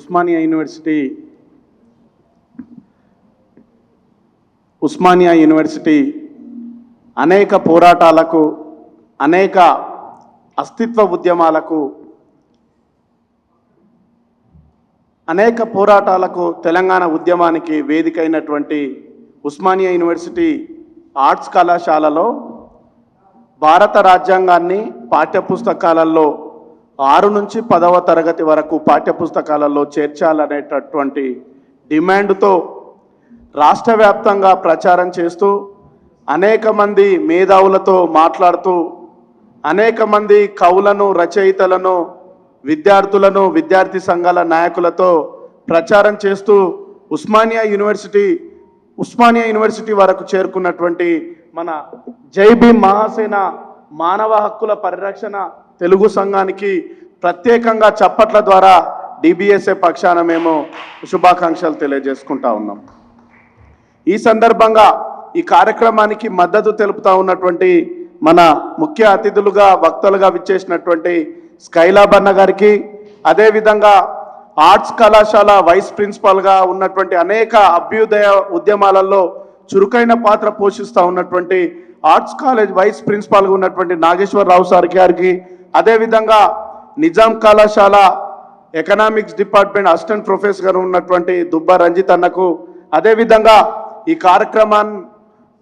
Osmania university Osmania university అనేక పోరాటాలకు అనేక అస్తిత్వ ఉద్యమాలకు అనేక పోరాటాలకు తెలంగాణ ఉద్యమానికి వేదిక అయినటువంటి ఉస్మానియా యూనివర్సిటీ ఆర్ట్స్ కళాశాలలో భారత రాజ్యాంగాన్ని పాఠ్యపుస్తకాలలో ఆరు నుంచి పదవ తరగతి వరకు పాఠ్యపుస్తకాలలో చేర్చాలనేటటువంటి డిమాండ్తో రాష్ట్ర వ్యాప్తంగా ప్రచారం చేస్తూ అనేక మంది మేధావులతో మాట్లాడుతూ అనేక మంది కవులను రచయితలను విద్యార్థులను విద్యార్థి సంఘాల నాయకులతో ప్రచారం చేస్తూ ఉస్మానియా యూనివర్సిటీ ఉస్మానియా యూనివర్సిటీ వరకు చేరుకున్నటువంటి మన జైబీ మహాసేన మానవ హక్కుల పరిరక్షణ తెలుగు సంఘానికి ప్రత్యేకంగా చప్పట్ల ద్వారా డిబిఎస్ఏ పక్షాన మేము శుభాకాంక్షలు తెలియజేసుకుంటా ఉన్నాం. ఈ సందర్భంగా ఈ కార్యక్రమానికి మద్దతు తెలుపుతా ఉన్నటువంటి మన ముఖ్య అతిథులుగా వక్తలుగా విచ్చేసినటువంటి స్కైలాబ్ గారికి అదేవిధంగా ఆర్ట్స్ కళాశాల వైస్ ప్రిన్సిపాల్గా ఉన్నటువంటి అనేక అభ్యుదయ ఉద్యమాలలో చురుకైన పాత్ర పోషిస్తూ ఉన్నటువంటి ఆర్ట్స్ కాలేజ్ వైస్ ప్రిన్సిపాల్గా ఉన్నటువంటి నాగేశ్వరరావు సార్ గారికి అదేవిధంగా నిజాం కళాశాల ఎకనామిక్స్ డిపార్ట్మెంట్ అసిస్టెంట్ ప్రొఫెసర్ ఉన్నటువంటి దుబ్బా రంజిత్ అన్నకు అదేవిధంగా ఈ కార్యక్రమాన్ని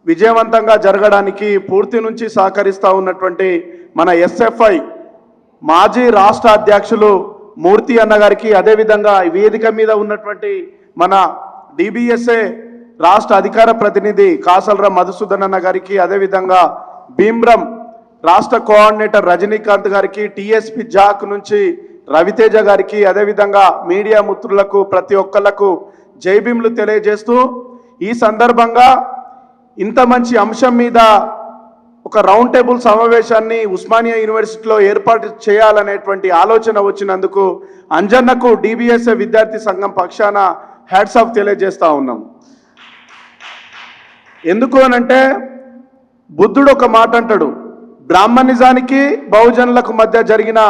విజయవంతంగా జరగడానికి పూర్తి నుంచి సహకరిస్తూ ఉన్నటువంటి మన ఎస్ఎఫ్ఐ మాజీ రాష్ట్ర అధ్యక్షులు మూర్తి అన్నగారికి అదేవిధంగా ఈ వేదిక మీద ఉన్నటువంటి మన డిబిఎస్ఏ రాష్ట్ర అధికార ప్రతినిధి కాసలరా మధుసూదన్ అన్న గారికి అదేవిధంగా భీమ్రం రాష్ట్ర కోఆర్డినేటర్ రజనీకాంత్ గారికి టిఎస్పి జాక్ నుంచి రవితేజ గారికి అదేవిధంగా మీడియా మిత్రులకు ప్రతి ఒక్కళ్ళకు జైభీములు తెలియజేస్తూ ఈ సందర్భంగా ఇంత మంచి అంశం మీద ఒక రౌండ్ టేబుల్ సమావేశాన్ని ఉస్మానియా యూనివర్సిటీలో ఏర్పాటు చేయాలనేటువంటి ఆలోచన వచ్చినందుకు అంజన్నకు డిబిఎస్ఏ విద్యార్థి సంఘం పక్షాన హ్యాట్స్ ఆఫ్ తెలియజేస్తూ ఉన్నాం. ఎందుకు అనంటే బుద్ధుడు ఒక మాట అంటాడు బ్రాహ్మణిజానికి బహుజనులకు మధ్య జరిగిన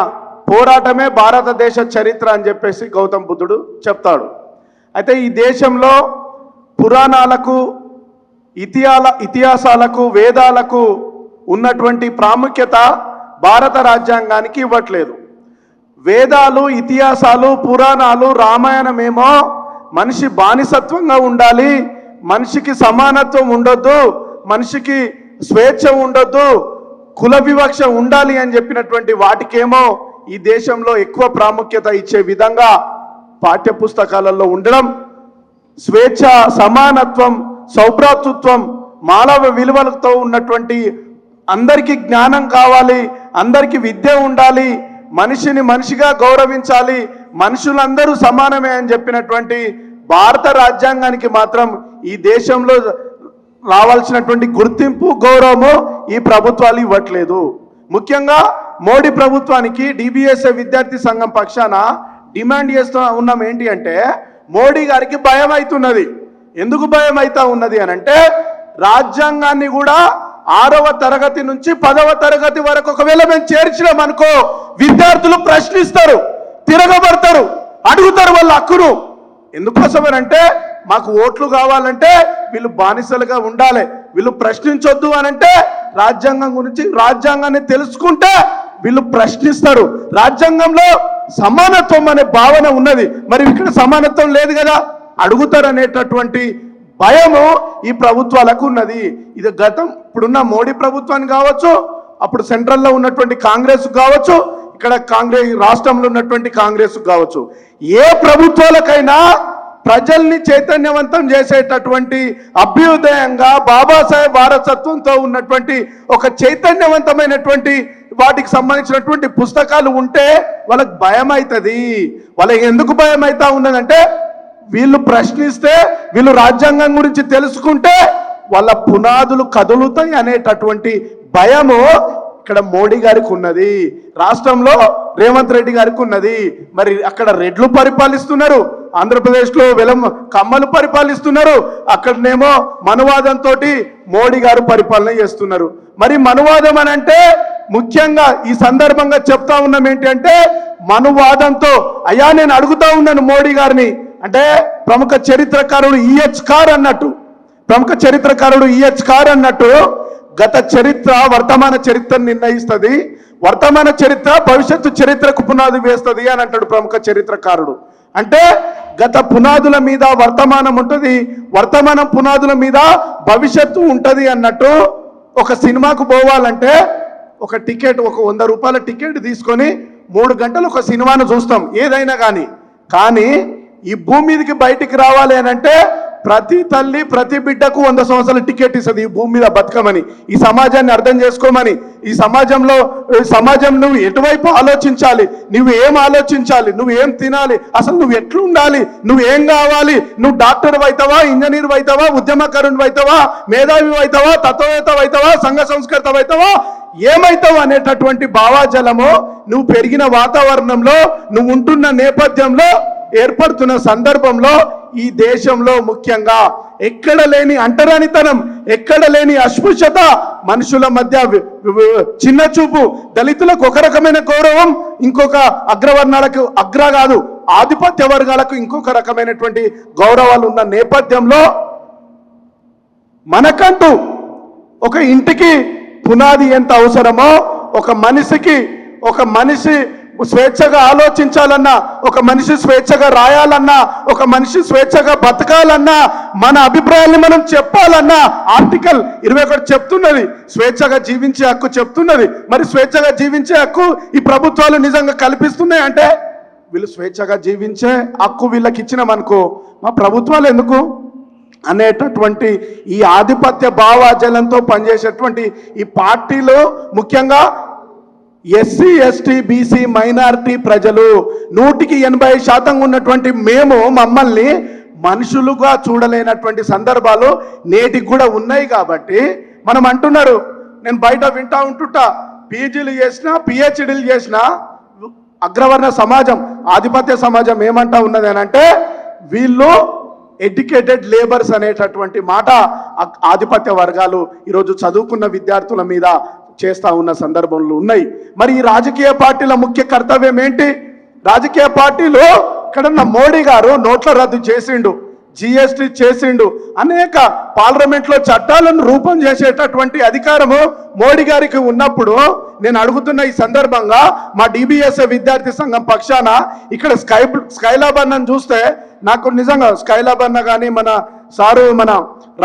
పోరాటమే భారతదేశ చరిత్ర అని చెప్పేసి గౌతమ్ బుద్ధుడు చెప్తాడు. అయితే ఈ దేశంలో పురాణాలకు ఇతిహాల ఇతిహాసాలకు వేదాలకు ఉన్నటువంటి ప్రాముఖ్యత భారత రాజ్యాంగానికి ఇవ్వట్లేదు. వేదాలు ఇతిహాసాలు పురాణాలు రామాయణమేమో మనిషి బానిసత్వంగా ఉండాలి మనిషికి సమానత్వం ఉండొద్దు మనిషికి స్వేచ్ఛ ఉండొద్దు కుల వివక్ష ఉండాలి అని చెప్పినటువంటి వాటికేమో ఈ దేశంలో ఎక్కువ ప్రాముఖ్యత ఇచ్చే విధంగా పాఠ్యపుస్తకాలలో ఉండడం స్వేచ్ఛ సమానత్వం సౌభ్రాతృత్వం మానవ విలువలతో ఉన్నటువంటి అందరికీ జ్ఞానం కావాలి అందరికీ విద్య ఉండాలి మనిషిని మనిషిగా గౌరవించాలి మనుషులందరూ సమానమే అని చెప్పినటువంటి భారత రాజ్యాంగానికి మాత్రం ఈ దేశంలో రావాల్సినటువంటి గుర్తింపు గౌరవము ఈ ప్రభుత్వాలు ఇవ్వట్లేదు. ముఖ్యంగా మోడీ ప్రభుత్వానికి డిబిఎస్ఏ విద్యార్థి సంఘం పక్షాన డిమాండ్ చేస్తూ ఉన్నాం ఏంటి అంటే మోడీ గారికి భయం అవుతున్నది. ఎందుకు భయం అవుతా ఉన్నది అని అంటే రాజ్యాంగాన్ని కూడా ఆరవ తరగతి నుంచి పదవ తరగతి వరకు ఒకవేళ మేము చేర్చినాం అనుకో విద్యార్థులు ప్రశ్నిస్తారు తిరగబడతారు అడుగుతారు వాళ్ళ హక్కును. ఎందుకోసమనంటే మాకు ఓట్లు కావాలంటే వీళ్ళు బానిసలుగా ఉండాలి. వీళ్ళు ప్రశ్నించొద్దు అని అంటే రాజ్యాంగం గురించి రాజ్యాంగాన్ని తెలుసుకుంటే వీళ్ళు ప్రశ్నిస్తారు. రాజ్యాంగంలో సమానత్వం అనే భావన ఉన్నది. మరి ఇక్కడ సమానత్వం లేదు కదా? అడుగుతారు అనేటటువంటి భయము ఈ ప్రభుత్వాలకు ఉన్నది. ఇది గతం ఇప్పుడున్న మోడీ ప్రభుత్వాన్ని కావచ్చు అప్పుడు సెంట్రల్లో ఉన్నటువంటి కాంగ్రెస్ కావచ్చు ఇక్కడ కాంగ్రెస్ రాష్ట్రంలో ఉన్నటువంటి కాంగ్రెస్ కావచ్చు. ఏ ప్రభుత్వాలకైనా ప్రజల్ని చైతన్యవంతం చేసేటటువంటి అభ్యుదయంగా బాబాసాహెబ్ వారసత్వంతో ఉన్నటువంటి ఒక చైతన్యవంతమైనటువంటి వాటికి సంబంధించినటువంటి పుస్తకాలు ఉంటే వాళ్ళకి భయం అవుతుంది వాళ్ళకి ఎందుకు భయం అవుతా ఉన్నదంటే వీళ్ళు ప్రశ్నిస్తే వీళ్ళు రాజ్యాంగం గురించి తెలుసుకుంటే వాళ్ళ పునాదులు కదులుతాయి అనేటటువంటి భయము ఇక్కడ మోడీ గారికి ఉన్నది. రాష్ట్రంలో రేవంత్ రెడ్డి గారికి ఉన్నది. మరి అక్కడ రెడ్లు పరిపాలిస్తున్నారు. ఆంధ్రప్రదేశ్లో వెలం కమ్మలు పరిపాలిస్తున్నారు. అక్కడనేమో మనువాదంతో మోడీ గారు పరిపాలన చేస్తున్నారు. మరి మనువాదం అని అంటే ముఖ్యంగా ఈ సందర్భంగా చెప్తా ఉన్నాం ఏంటంటే మనువాదంతో అయ్యా నేను అడుగుతా ఉన్నాను మోడీ గారిని. అంటే ప్రముఖ చరిత్రకారుడు ఈహెచ్ కార్ అన్నట్టు. ప్రముఖ చరిత్రకారుడు ఈహెచ్ కార్ అన్నట్టు గత చరిత్ర వర్తమాన చరిత్రను నిర్ణయిస్తుంది. వర్తమాన చరిత్ర భవిష్యత్తు చరిత్రకు పునాది వేస్తుంది అని అంటాడు ప్రముఖ చరిత్రకారుడు. అంటే గత పునాదుల మీద వర్తమానం ఉంటుంది. వర్తమానం పునాదుల మీద భవిష్యత్తు ఉంటుంది అన్నట్టు ఒక సినిమాకు పోవాలంటే ఒక టికెట్ ఒక వంద రూపాయల టికెట్ తీసుకొని మూడు గంటలు ఒక సినిమాను చూస్తాం ఏదైనా కానీ. కానీ ఈ భూమి మీదకి బయటికి రావాలి అని అంటే ప్రతి తల్లి ప్రతి బిడ్డకు వంద సంవత్సరాల టికెట్ ఇస్తుంది ఈ భూమి మీద బతకమని ఈ సమాజాన్ని అర్థం చేసుకోమని ఈ సమాజంలో సమాజం నువ్వు ఎటువైపు ఆలోచించాలి నువ్వు ఏం ఆలోచించాలి నువ్వు ఏం తినాలి అసలు నువ్వు ఎట్లు ఉండాలి నువ్వు ఏం కావాలి నువ్వు డాక్టర్ అవుతావా ఇంజనీర్ అవుతావా ఉద్యమకారుడు అవుతావా మేధావి అవుతావా తత్వవేత్త అవుతావా సంఘ సంస్కృత అవుతావా ఏమైతావు అనేటటువంటి భావాజలము నువ్వు పెరిగిన వాతావరణంలో నువ్వు ఉంటున్న నేపథ్యంలో ఏర్పడుతున్న సందర్భంలో ఈ దేశంలో ముఖ్యంగా ఎక్కడ లేని అంటరానితనం ఎక్కడ లేని అస్పృశ్యత మనుషుల మధ్య చిన్న చూపు దళితులకు ఒక రకమైన గౌరవం ఇంకొక అగ్రవర్ణాలకు అగ్ర కాదు ఆధిపత్య వర్గాలకు ఇంకొక రకమైనటువంటి గౌరవాలు ఉన్న నేపథ్యంలో మనకంటూ ఒక ఇంటికి పునాది ఎంత అవసరమో ఒక మనిషికి ఒక మనిషి స్వేచ్ఛగా ఆలోచించాలన్నా ఒక మనిషి స్వేచ్ఛగా రాయాలన్నా ఒక మనిషి స్వేచ్ఛగా బతకాలన్నా మన అభిప్రాయాన్ని మనం చెప్పాలన్నా ఆర్టికల్ ఇరవై ఒకటి చెప్తున్నది. స్వేచ్ఛగా జీవించే హక్కు చెప్తున్నది. మరి స్వేచ్ఛగా జీవించే హక్కు ఈ ప్రభుత్వాలు నిజంగా కల్పిస్తున్నాయి అంటే వీళ్ళు స్వేచ్ఛగా జీవించే హక్కు వీళ్ళకి ఇచ్చినామనుకో మా ప్రభుత్వాలు ఎందుకు? అనేటటువంటి ఈ ఆధిపత్య భావాజలంతో పనిచేసేటువంటి ఈ పార్టీలో ముఖ్యంగా ఎస్సీ ఎస్టీ బీసీ మైనారిటీ ప్రజలు నూటికి ఎనభై శాతం ఉన్నటువంటి మేము మమ్మల్ని మనుషులుగా చూడలేనటువంటి సందర్భాలు నేటికి కూడా ఉన్నాయి కాబట్టి మనం అంటున్నారు. నేను బయట వింటా ఉంటుంటా. పీజీలు చేసినా పిహెచ్డీలు చేసినా అగ్రవర్ణ సమాజం ఆధిపత్య సమాజం ఏమంటా ఉన్నది అని అంటే వీళ్ళు ఎడ్యుకేటెడ్ లేబర్స్ అనేటటువంటి మాట ఆధిపత్య వర్గాలు ఈరోజు చదువుకున్న విద్యార్థుల మీద చేస్తూ ఉన్న సందర్భంలో ఉన్నాయి. మరి ఈ రాజకీయ పార్టీల ముఖ్య కర్తవ్యం ఏంటి? రాజకీయ పార్టీలు ఇక్కడున్న మోడీ గారు నోట్ల రద్దు చేసిండు జిఎస్టీ చేసిండు. అనేక పార్లమెంట్లో చట్టాలను రూపం చేసేటటువంటి అధికారము మోడీ గారికి ఉన్నప్పుడు నేను అడుగుతున్న ఈ సందర్భంగా మా డిబిఎస్ఏ విద్యార్థి సంఘం పక్షాన ఇక్కడ స్కై స్కైలాబ్ అన్నను చూస్తే నాకు నిజంగా స్కైలాబ్ అన్న కానీ మన సారు మన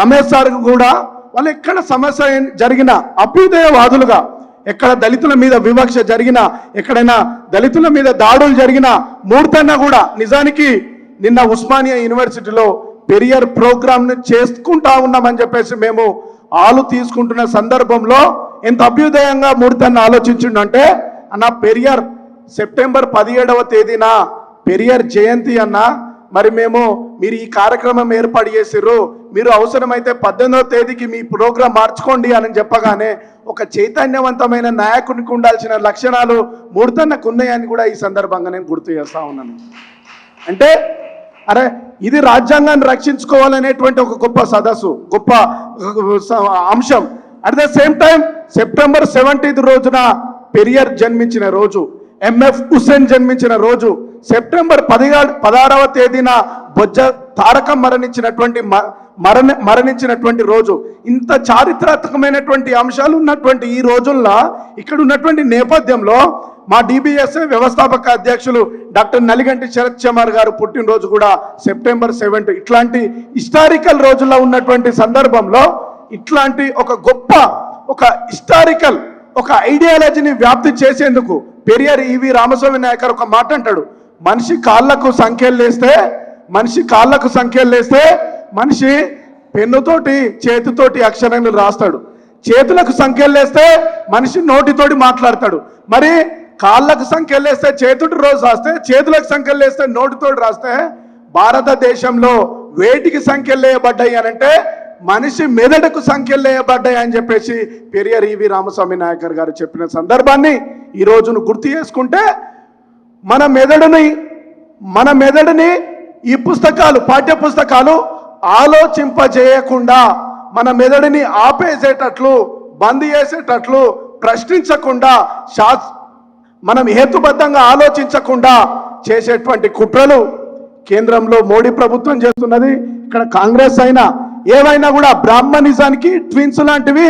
రమేష్ సార్ కూడా వాళ్ళు ఎక్కడ సమస్య జరిగిన అభ్యుదయవాదులుగా ఎక్కడ దళితుల మీద వివక్ష జరిగినా ఎక్కడైనా దళితుల మీద దాడులు జరిగినా మూర్తన్న కూడా నిజానికి నిన్న ఉస్మానియా యూనివర్సిటీలో పెరియర్ ప్రోగ్రామ్ను చేసుకుంటా ఉన్నామని చెప్పేసి మేము ఆలు తీసుకుంటున్న సందర్భంలో ఎంత అభ్యుదయంగా మూర్తన్న ఆలోచించిండు అంటే అన్న పెరియర్ సెప్టెంబర్ పదిహేడవ తేదీన పెరియర్ జయంతి అన్న మరి మేము మీరు ఈ కార్యక్రమం ఏర్పాటు చేసిర్రు. మీరు అవసరమైతే పద్దెనిమిదవ తేదీకి మీ ప్రోగ్రాం మార్చుకోండి అని చెప్పగానే ఒక చైతన్యవంతమైన నాయకునికి ఉండాల్సిన లక్షణాలు మూర్తన్నకు ఉన్నాయని కూడా ఈ సందర్భంగా నేను గుర్తు చేస్తా ఉన్నాను. అంటే అరే ఇది రాజ్యాంగాన్ని రక్షించుకోవాలనేటువంటి ఒక గొప్ప సదస్సు గొప్ప స- అంశం. At the same time September seventeenth రోజున పెరియర్ జన్మించిన రోజు ఎంఎఫ్ హుస్సేన్ జన్మించిన రోజు సెప్టెంబర్ పదిహేడు పదహారవ తేదీన బొజ్జ తారకం మరణించినటువంటి మ- మరణ మరణించినటువంటి రోజు. ఇంత చారిత్రాత్మకమైనటువంటి అంశాలు ఉన్నటువంటి ఈ రోజుల్లో ఇక్కడ ఉన్నటువంటి నేపథ్యంలో మా డిబిఎస్ఏ వ్యవస్థాపక అధ్యక్షులు డాక్టర్ నలిగంటి శరత్ చమార్ గారు పుట్టినరోజు కూడా సెప్టెంబర్ సెవెంత్. ఇట్లాంటి హిస్టారికల్ రోజుల్లో ఉన్నటువంటి సందర్భంలో ఇట్లాంటి ఒక గొప్ప ఒక హిస్టారికల్ ఒక ఐడియాలజీని వ్యాప్తి చేసేందుకు పెరియార్ ఈవి రామస్వామి నాయకర్ ఒక మాట అంటాడు. మనిషి కాళ్ళకు సంఖ్యలు లేస్తే మనిషి కాళ్ళకు సంఖ్యలు లేస్తే మనిషి పెన్నుతోటి చేతితోటి అక్షరాన్ని రాస్తాడు. చేతులకు సంఖ్యలు వేస్తే మనిషి నోటితోటి మాట్లాడతాడు. మరి కాళ్ళకు సంఖ్యలు లేస్తే చేతుటి రోజు రాస్తే చేతులకు సంఖ్యలు వేస్తే నోటితోటి రాస్తే భారతదేశంలో వేటికి సంఖ్యలు వేయబడ్డాయి అని అంటే మనిషి మెదడుకు సంఖ్యలు వేయబడ్డాయి అని చెప్పేసి పెరియర్ ఈవి రామస్వామి నాయకర్ గారు చెప్పిన సందర్భాన్ని ఈ రోజును గుర్తు చేసుకుంటే మన మెదడుని మన మెదడుని ఈ పుస్తకాలు పాఠ్య పుస్తకాలు ఆలోచింపజేయకుండా మన మెదడుని ఆపేసేటట్లు బంద్ చేసేటట్లు ప్రశ్నించకుండా శా మనం హేతుబద్ధంగా ఆలోచించకుండా చేసేటువంటి కుట్రలు కేంద్రంలో మోడీ ప్రభుత్వం చేస్తున్నది. ఇక్కడ కాంగ్రెస్ అయినా ఏవైనా కూడా బ్రాహ్మణిజానికి ట్విన్స్ లాంటివి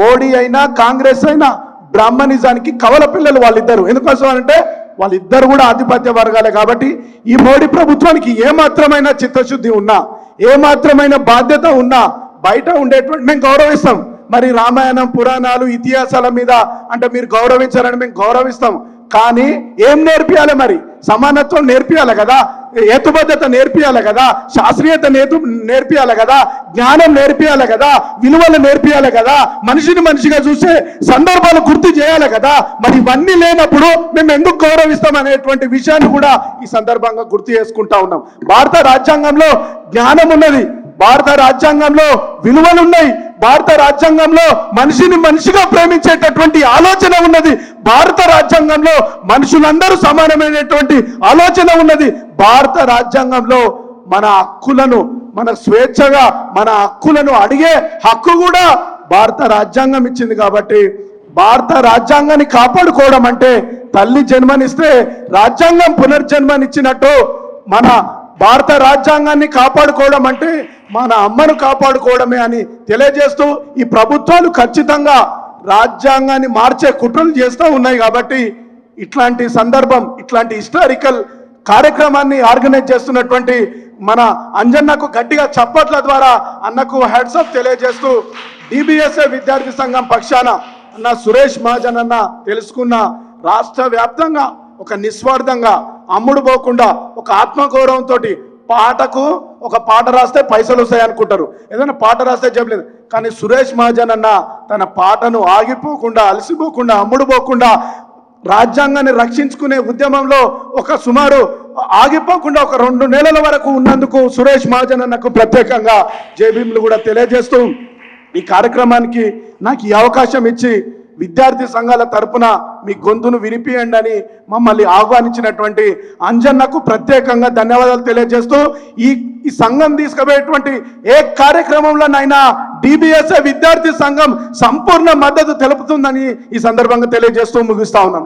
మోడీ అయినా కాంగ్రెస్ అయినా బ్రాహ్మణిజానికి కవల పిల్లలు వాళ్ళిద్దరు. ఎందుకోసం అంటే వాళ్ళిద్దరు కూడా ఆధిపత్య వర్గాలే కాబట్టి ఈ మోడీ ప్రభుత్వానికి ఏమాత్రమైన చిత్తశుద్ధి ఉన్నా ఏమాత్రమైన బాధ్యత ఉన్నా బయట ఉండేటువంటి మేము గౌరవిస్తాం. మరి రామాయణం పురాణాలు ఇతిహాసాల మీద అంటే మీరు గౌరవించాలని మేము గౌరవిస్తాం. కానీ ఏం నేర్పియాలి మరి? సమానత్వం నేర్పియాలి కదా? హేతుబద్ధత నేర్పియాలి కదా శాస్త్రీయత నేతు నేర్పియాలి కదా జ్ఞానం నేర్పియాలి కదా విలువలు నేర్పియాలి కదా మనిషిని మనిషిగా చూసే సందర్భాలు గుర్తు చేయాలి కదా మరి ఇవన్నీ లేనప్పుడు మేము ఎందుకు గౌరవిస్తాం అనేటువంటి విషయాన్ని కూడా ఈ సందర్భంగా గుర్తు చేసుకుంటా ఉన్నాం. భారత రాజ్యాంగంలో జ్ఞానం ఉన్నది భారత రాజ్యాంగంలో విలువలు ఉన్నాయి. భారత రాజ్యాంగంలో మనిషిని మనిషిగా ప్రేమించేటటువంటి ఆలోచన ఉన్నది. భారత రాజ్యాంగంలో మనుషులందరూ సమానమైనటువంటి ఆలోచన ఉన్నది. భారత రాజ్యాంగంలో మన హక్కులను మన స్వేచ్ఛగా మన హక్కులను అడిగే హక్కు కూడా భారత రాజ్యాంగం ఇచ్చింది కాబట్టి భారత రాజ్యాంగాన్ని కాపాడుకోవడం అంటే తల్లి జన్మనిస్తే రాజ్యాంగం పునర్జన్మనిచ్చినట్టు మన భారత రాజ్యాంగాన్ని కాపాడుకోవడం అంటే మన అమ్మను కాపాడుకోవడమే అని తెలియజేస్తూ ఈ ప్రభుత్వాలు ఖచ్చితంగా రాజ్యాంగాన్ని మార్చే కుట్రలు చేస్తూ ఉన్నాయి కాబట్టి ఇట్లాంటి సందర్భం ఇట్లాంటి హిస్టారికల్ కార్యక్రమాన్ని ఆర్గనైజ్ చేస్తున్నటువంటి మన అంజన్నకు గట్టిగా చప్పట్ల ద్వారా అన్నకు హెడ్సప్ తెలియజేస్తూ డిబిఎస్ఏ విద్యార్థి సంఘం పక్షాన అన్న సురేష్ మహాజన్ అన్న తెలుసుకున్న రాష్ట్ర వ్యాప్తంగా ఒక నిస్వార్థంగా అమ్ముడు పోకుండా ఒక ఆత్మగౌరవంతో పాటకు ఒక పాట రాస్తే పైసలు వస్తాయి అనుకుంటారు. ఏదైనా పాట రాస్తే చెప్పలేదు కానీ సురేష్ మహాజన్ అన్న తన పాటను ఆగిపోకుండా అలసిపోకుండా అమ్ముడు పోకుండా రాజ్యాంగాన్ని రక్షించుకునే ఉద్యమంలో ఒక సుమారు ఆగిపోకుండా ఒక రెండు నెలల వరకు ఉన్నందుకు సురేష్ మహాజన్ అన్నకు ప్రత్యేకంగా జేబీఎంలు కూడా తెలియజేస్తూ ఈ కార్యక్రమానికి నాకు ఈ అవకాశం ఇచ్చి విద్యార్థి సంఘాల తరపున మీ గొంతును వినిపియండి అని మమ్మల్ని ఆహ్వానించినటువంటి అంజన్నకు ప్రత్యేకంగా ధన్యవాదాలు తెలియజేస్తూ ఈ ఈ సంఘం తీసుకుపోయేటువంటి ఏ కార్యక్రమంలోనైనా డిబిఎస్ఏ విద్యార్థి సంఘం సంపూర్ణ మద్దతు తెలుపుతుందని ఈ సందర్భంగా తెలియజేస్తూ ముగిస్తా ఉన్నాం.